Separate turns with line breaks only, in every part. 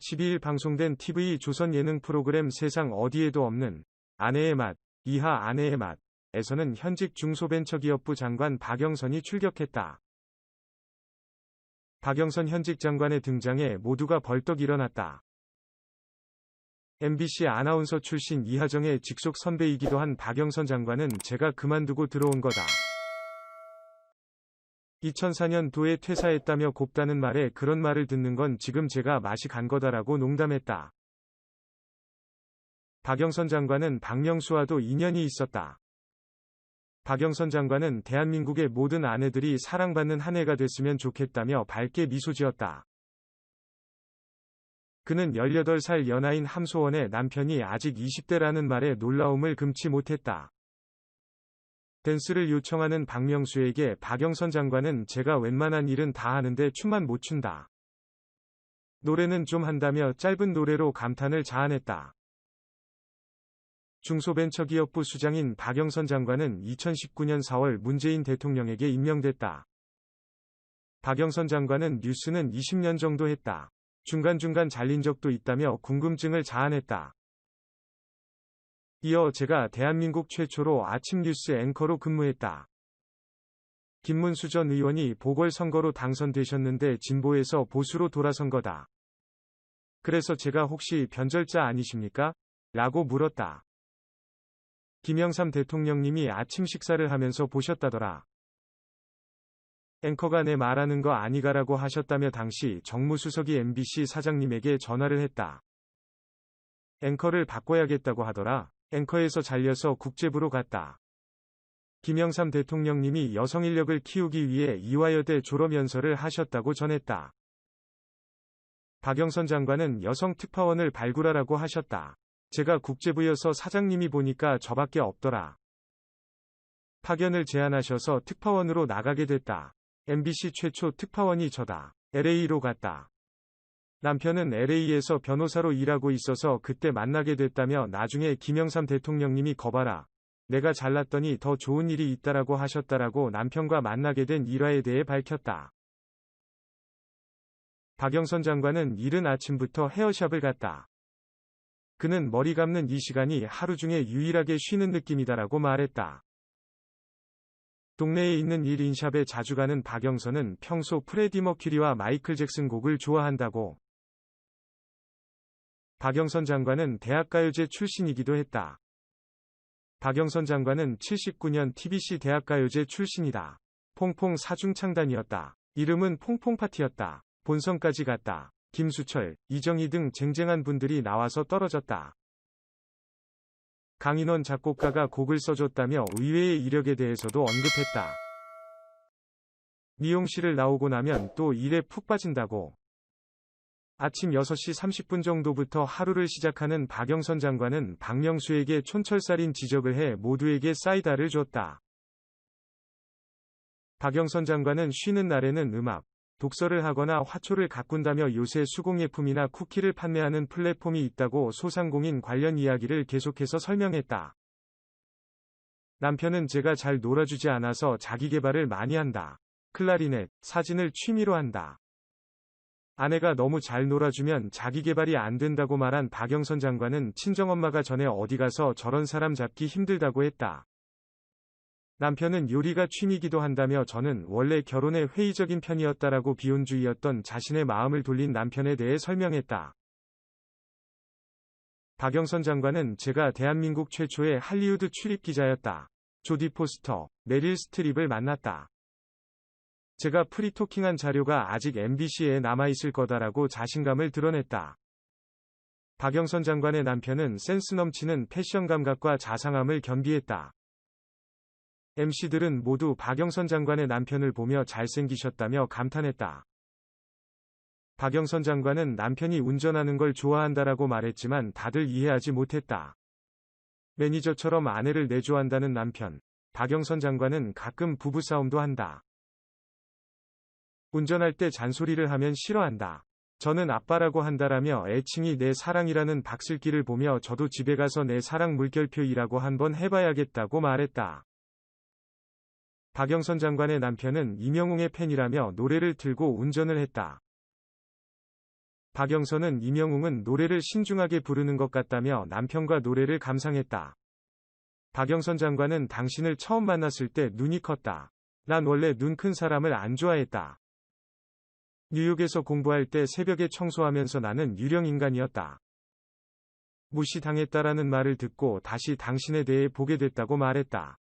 12일 방송된 TV 조선 예능 프로그램 세상 어디에도 없는 아내의 맛, 이하 아내의 맛 에서는 현직 중소벤처기업부 장관 박영선이 출격했다. 박영선 현직 장관의 등장에 모두가 벌떡 일어났다. MBC 아나운서 출신 이하정의 직속 선배이기도 한 박영선 장관은 제가 그만두고 들어온 거다. 2004년 도에 퇴사했다며 곱다는 말에 그런 말을 듣는 건 지금 제가 맛이 간 거다라고 농담했다. 박영선 장관은 박명수와도 인연이 있었다. 박영선 장관은 대한민국의 모든 아내들이 사랑받는 한 해가 됐으면 좋겠다며 밝게 미소 지었다. 그는 18살 연하인 함소원의 남편이 아직 20대라는 말에 놀라움을 금치 못했다. 댄스를 요청하는 박명수에게 박영선 장관은 제가 웬만한 일은 다 하는데 춤만 못 춘다. 노래는 좀 한다며 짧은 노래로 감탄을 자아냈다. 중소벤처기업부 수장인 박영선 장관은 2019년 4월 문재인 대통령에게 임명됐다. 박영선 장관은 뉴스는 20년 정도 했다. 중간중간 잘린 적도 있다며 궁금증을 자아냈다. 이어 제가 대한민국 최초로 아침 뉴스 앵커로 근무했다. 김문수 전 의원이 보궐선거로 당선되셨는데 진보에서 보수로 돌아선 거다. 그래서 제가 혹시 변절자 아니십니까? 라고 물었다. 김영삼 대통령님이 아침 식사를 하면서 보셨다더라. 앵커가 내 말하는 거 아니가라고 하셨다며 당시 정무수석이 MBC 사장님에게 전화를 했다. 앵커를 바꿔야겠다고 하더라. 앵커에서 잘려서 국제부로 갔다. 김영삼 대통령님이 여성 인력을 키우기 위해 이화여대 졸업 연설을 하셨다고 전했다. 박영선 장관은 여성 특파원을 발굴하라고 하셨다. 제가 국제부여서 사장님이 보니까 저밖에 없더라. 파견을 제안하셔서 특파원으로 나가게 됐다. MBC 최초 특파원이 저다. LA로 갔다. 남편은 LA에서 변호사로 일하고 있어서 그때 만나게 됐다며 나중에 김영삼 대통령님이 거봐라. 내가 잘났더니 더 좋은 일이 있다라고 하셨다라고 남편과 만나게 된 일화에 대해 밝혔다. 박영선 장관은 이른 아침부터 헤어샵을 갔다. 그는 머리 감는 이 시간이 하루 중에 유일하게 쉬는 느낌이다라고 말했다. 동네에 있는 1인샵에 자주 가는 박영선은 평소 프레디 머큐리와 마이클 잭슨 곡을 좋아한다고. 박영선 장관은 대학가요제 출신이기도 했다. 박영선 장관은 79년 TBC 대학가요제 출신이다. 퐁퐁 사중창단이었다. 이름은 퐁퐁파티였다. 본선까지 갔다. 김수철, 이정희 등 쟁쟁한 분들이 나와서 떨어졌다. 강인원 작곡가가 곡을 써줬다며 의외의 이력에 대해서도 언급했다. 미용실을 나오고 나면 또 일에 푹 빠진다고. 아침 6시 30분 정도부터 하루를 시작하는 박영선 장관은 박명수에게 촌철살인 지적을 해 모두에게 사이다를 줬다. 박영선 장관은 쉬는 날에는 음악, 독서를 하거나 화초를 가꾼다며 요새 수공예품이나 쿠키를 판매하는 플랫폼이 있다고 소상공인 관련 이야기를 계속해서 설명했다. 남편은 제가 잘 놀아주지 않아서 자기 개발을 많이 한다. 클라리넷, 사진을 취미로 한다. 아내가 너무 잘 놀아주면 자기 개발이 안 된다고 말한 박영선 장관은 친정엄마가 전에 어디 가서 저런 사람 잡기 힘들다고 했다. 남편은 요리가 취미기도 한다며 저는 원래 결혼에 회의적인 편이었다라고 비혼주의였던 자신의 마음을 돌린 남편에 대해 설명했다. 박영선 장관은 제가 대한민국 최초의 할리우드 출입 기자였다. 조디 포스터, 메릴 스트립을 만났다. 제가 프리토킹한 자료가 아직 MBC에 남아있을 거다라고 자신감을 드러냈다. 박영선 장관의 남편은 센스 넘치는 패션 감각과 자상함을 겸비했다. MC들은 모두 박영선 장관의 남편을 보며 잘생기셨다며 감탄했다. 박영선 장관은 남편이 운전하는 걸 좋아한다라고 말했지만 다들 이해하지 못했다. 매니저처럼 아내를 내조한다는 남편. 박영선 장관은 가끔 부부싸움도 한다. 운전할 때 잔소리를 하면 싫어한다. 저는 아빠라고 한다라며 애칭이 내 사랑이라는 박슬기를 보며 저도 집에 가서 내 사랑 물결표이라고 한번 해봐야겠다고 말했다. 박영선 장관의 남편은 이명웅의 팬이라며 노래를 틀고 운전을 했다. 박영선은 이명웅은 노래를 신중하게 부르는 것 같다며 남편과 노래를 감상했다. 박영선 장관은 당신을 처음 만났을 때 눈이 컸다. 난 원래 눈 큰 사람을 안 좋아했다. 뉴욕에서 공부할 때 새벽에 청소하면서 나는 유령 인간이었다. 무시당했다라는 말을 듣고 다시 당신에 대해 보게 됐다고 말했다.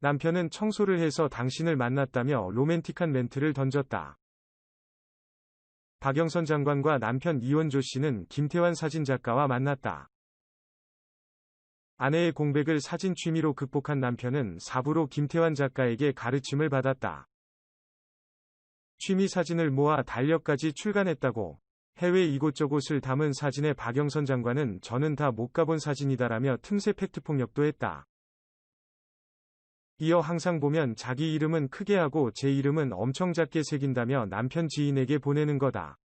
남편은 청소를 해서 당신을 만났다며 로맨틱한 멘트를 던졌다. 박영선 장관과 남편 이원조 씨는 김태환 사진작가와 만났다. 아내의 공백을 사진 취미로 극복한 남편은 사부로 김태환 작가에게 가르침을 받았다. 취미 사진을 모아 달력까지 출간했다고 해외 이곳저곳을 담은 사진의 박영선 장관은 저는 다 못 가본 사진이다라며 틈새 팩트 폭력도 했다. 이어 항상 보면 자기 이름은 크게 하고 제 이름은 엄청 작게 새긴다며 남편 지인에게 보내는 거다.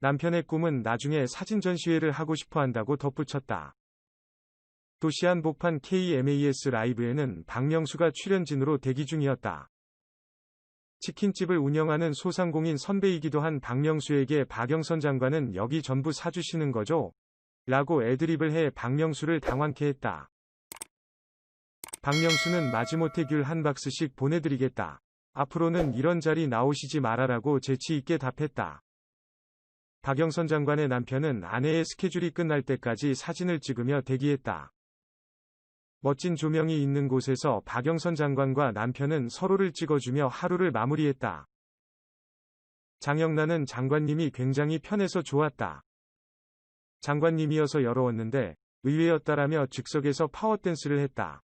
남편의 꿈은 나중에 사진 전시회를 하고 싶어 한다고 덧붙였다. 도시안 복판 KMAS 라이브에는 박명수가 출연진으로 대기 중이었다. 치킨집을 운영하는 소상공인 선배이기도 한 박명수에게 박영선 장관은 여기 전부 사주시는 거죠? 라고 애드립을 해 박명수를 당황케 했다. 박명수는 마지못해 귤 한 박스씩 보내드리겠다. 앞으로는 이런 자리 나오시지 말아라고 재치있게 답했다. 박영선 장관의 남편은 아내의 스케줄이 끝날 때까지 사진을 찍으며 대기했다. 멋진 조명이 있는 곳에서 박영선 장관과 남편은 서로를 찍어주며 하루를 마무리했다. 장영란은 장관님이 굉장히 편해서 좋았다. 장관님이어서 여러웠는데 의외였다라며 즉석에서 파워댄스를 했다.